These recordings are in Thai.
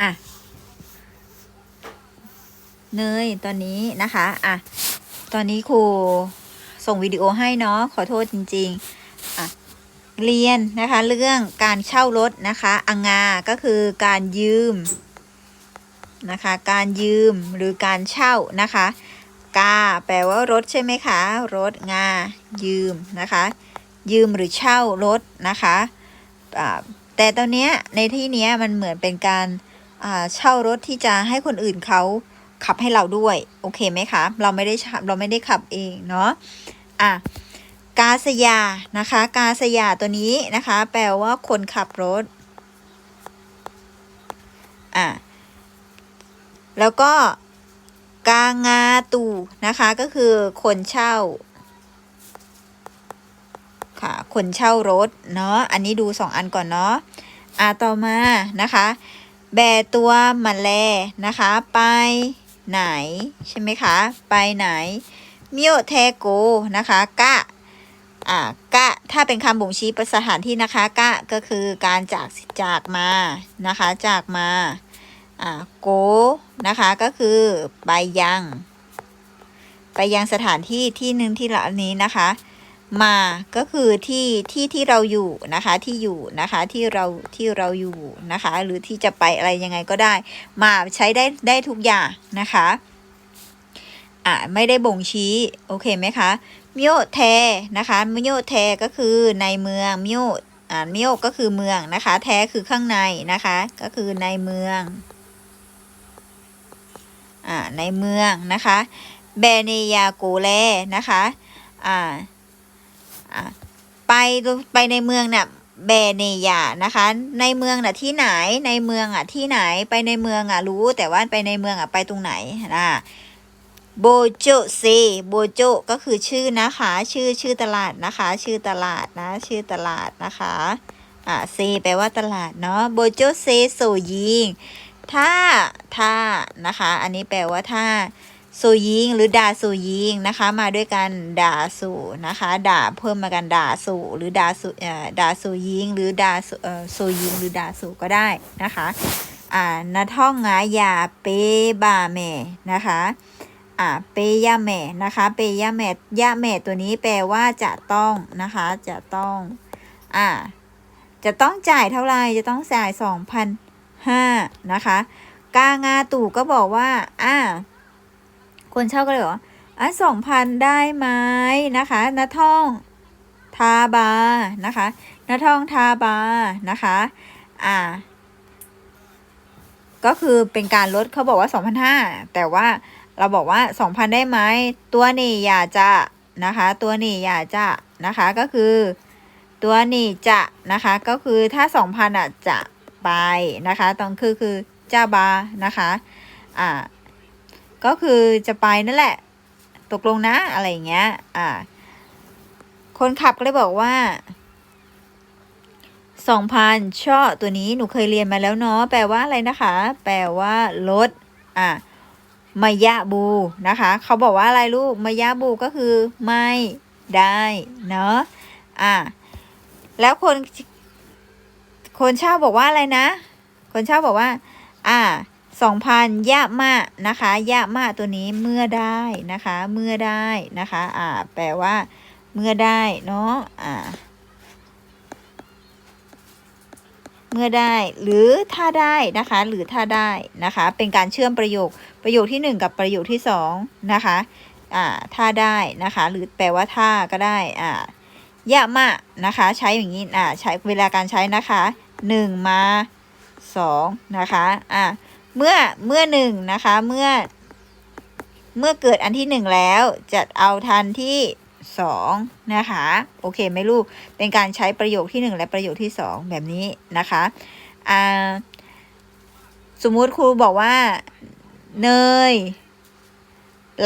อะเนยตอนนี้นะคะอะตอนนี้ครูส่งวิดีโอให้เนาะขอโทษจริง ๆอะเรียนนะคะ เรื่องการเช่ารถนะคะอังงา ก็คือการยืมนะคะ การยืมหรือการเช่านะคะกาแปลว่ารถใช่ไหมคะ รถงา ยืมนะคะ ยืมหรือเช่ารถนะคะแต่ตอนนี้ในที่นี้มันเหมือนเป็นการ เช่ารถที่จะให้คนอื่นเขาขับให้เราด้วย โอเคไหมคะ เราไม่ได้ขับเราไม่ได้ขับเองเนาะอะกาสยานะคะ กาสยาตัวนี้นะคะ แปลว่าคนขับรถอะแล้วก็กางาตูนะคะก็คือคนเช่าค่ะคนเช่ารถเนาะอันนี้ดูสองอันก่อนเนาะอ่าต่อมานะคะ แบตัวมาแลนะคะ ไปไหน ใช่ไหมคะ ไปไหนมิโอเทโกนะคะกะอ่ากะถ้าเป็นคำบ่งชี้สถานที่นะคะกะก็คือการจากจากมานะคะจากมาอ่าโกนะคะก็คือไปยัง ไปยังสถานที่ที่หนึ่งที่ละนี้นะคะ มาก็คือที่ที่ที่เราอยู่นะคะที่อยู่นะคะที่เราที่เราอยู่นะคะ หรือที่จะไปอะไรยังไงก็ได้ มาใช้ได้ได้ทุกอย่างนะคะอะไม่ได้บ่งชี้โอเคไหมคะมิโอแทนะคะมิโอแทก็คือในเมืองมิโออ่ามิโอก็คือเมืองนะคะ แทคือข้างในนะคะ ก็คือในเมืองอ่าในเมืองนะคะเบเนยาโกเลนะคะอ่า ไปไปในเมืองเนี่ยแบเนียนะคะ ในเมืองน่ะที่ไหนในเมืองอะที่ไหนไปในเมืองอะรู้ แต่ว่าไปในเมืองอะไปตรงไหนนะโบโจเซโบโจก็คือชื่อนะคะ ชื่อชื่อตลาดนะคะ ชื่อตลาดนะ ชื่อตลาดนะคะอ่าเซแปลว่าตลาดเนาะโบโจเซโซยิงถ้าถ้านะคะ อันนี้แปลว่าถ้า ซยิงหรือด่าโซยิงนะคะ มาด้วยกันด่าสู่นะคะ ด่าเพิ่มมากันด่าสู่หรือด่าสู่เอ่อด่าโซยิงหรือด่าเอ่อโซยิงหรือด่าสู่ก็ได้นะคะอ่านาท่องงายาเปบาเมนะคะอ่าเปยาแม่นะคะ เปยาแม่ยาแม่ตัวนี้แปลว่าจะต้องนะคะ จะต้องอ่าจะต้องจ่ายเท่าไหร่จะต้องจ่ายสองพันห้านะคะ กางาตู่ก็บอกว่าอ่า คนเช่าก็เลยบอกอะสองพันได้ไหมนะคะนาท่องทาบานะคะนาท่องทาบานะคะอ่าก็คือเป็นการลดเขาบอกว่าสองพันห้าแต่ว่าเราบอกว่าสองพันได้ไหมตัวนี่อย่าจะนะคะ ตัวนี่อย่าจะนะคะก็คือ ตัวนี่จะนะคะก็คือถ้าสองพันอะจะไปนะคะต้องคือคือจ้าบานะคะอ่า ก็คือจะไปนั่นแหละ ตกลงนะอะไรอย่างเงี้ย อ่า คนขับก็เลยบอกว่าสองพันช่อตัวนี้หนูเคยเรียนมาแล้วเนาะแปลว่าอะไรนะคะ แปลว่าลดอ่ามายะบูนะคะ เขาบอกว่าอะไรลูกมายะบูก็คือไม่ได้เนาะอ่าแล้วคน คนเช่าบอกว่าอะไรนะ คนเช่าบอกว่า อ่า สองพันยะมะนะคะยะมะตัวนี้เมื่อได้นะคะ เมื่อได้นะคะอ่าแปลว่า เมื่อได้เนาะอ่าเมื่อได้หรือถ้าได้นะคะ หรือถ้าได้นะคะ เป็นการเชื่อมประโยคประโยคที่หนึ่งกับประโยคที่สองนะคะอ่าถ้าได้นะคะ หรือแปลว่าถ้าก็ได้อ่ายะมะนะคะ ใช้อย่างนี้อ่าใช้เวลาการใช้นะคะหนึ่งมาสองนะคะอ่า เมื่อเมื่อหนึ่งนะคะเมื่อ เมื่อเกิดอันที่หนึ่งแล้วจะเอาทันที่สองนะคะ โอเคไหมลูก เป็นการใช้ประโยคที่หนึ่งและประโยคที่สองแบบนี้นะคะอ่าสมมุติครูบอกว่าเนย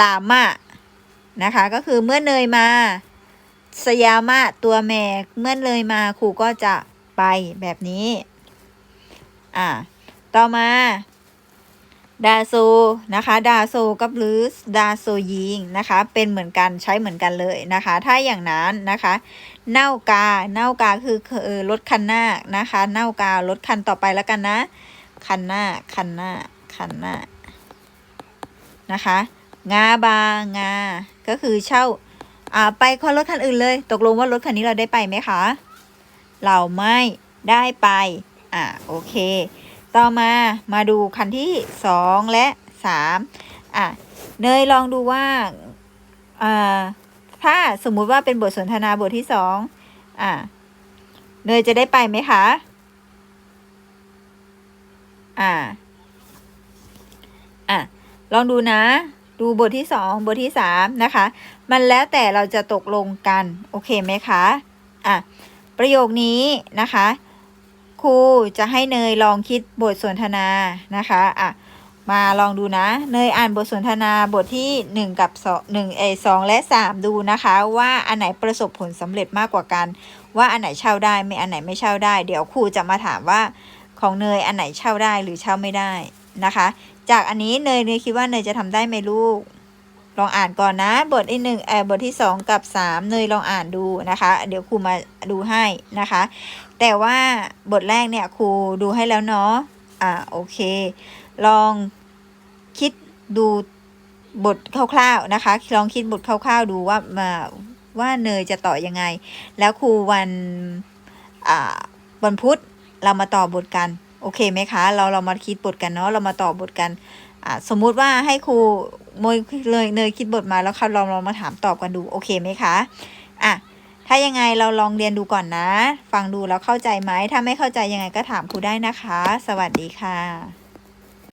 ลามะนะคะ ก็คือเมื่อเนยมาสยามะตัวแม่เมื่อเนยมาครูก็จะไปแบบนี้ อ่า ต่อมา ดาโซนะคะดาโซกับหรือดาโซยิงนะคะเป็นเหมือนกันใช้เหมือนกันเลยนะคะ ถ้าอย่างนั้นนะคะเน่ากาเน่ากาคือเออรถคันหน้านะคะเน่าการถคันต่อไปแล้วกันนะ คันหน้าคันหน้าคันหน้านะคะงาบางา ก็คือเช่าอ่าไปขอรถคันอื่นเลย ตกลงว่ารถคันนี้เราได้ไปไหมคะ เราไม่ได้ไปอ่าโอเค ต่อมามาดูคันที่สองและสามอะ เนยลองดูว่าอ่าถ้าสมมุติว่าเป็นบทสนทนาบทที่สองอ่าเนยจะได้ไปไหมคะ อ่า อะ ลองดูนะ ดูบทที่สองบทที่สามนะคะ มันแล้วแต่เราจะตกลงกัน โอเคไหมคะ อะ ประโยคนี้นะคะ ครูจะให้เนยลองคิดบทสนทนานะคะอะมาลองดูนะ เนยอ่านบทสนทนาบทที่หนึ่งกับสองหนึ่งเอสองและสามดูนะคะ ว่าอันไหนประสบผลสำเร็จมากกว่ากัน ว่าอันไหนเช่าได้ไม่อันไหนไม่เช่าได้ เดี๋ยวครูจะมาถามว่าของเนยอันไหนเช่าได้หรือเช่าไม่ได้นะคะ จากอันนี้เนยเนยคิดว่าเนยจะทำได้ไหมลูก ลองอ่านก่อนนะ บทที่หนึ่งเออบทที่สองกับสามเนยลองอ่านดูนะคะ เดี๋ยวครูมาดูให้นะคะ แต่ว่าบทแรกเนี่ยครูดูให้แล้วเนาะอ่าโอเค ลองคิดดูบทคร่าวๆนะคะ ลองคิดบทคร่าวๆดูว่ามาว่าเนยจะต่อยังไง แล้วครูวันอ่าวันพุธเรามาต่อบทกัน โอเคไหมคะ เราเรามาคิดบทกันเนาะเรามาต่อบทกัน สมมุติว่าให้ครูโมยเลยเนยคิดบทมาแล้วเขาลองลองมาถามตอบกันดูโอเคไหมคะอะถ้ายังไงเราลองเรียนดูก่อนนะ ฟังดูแล้วเข้าใจไหมถ้าไม่เข้าใจยังไงก็ถามครูได้นะคะ สวัสดีค่ะ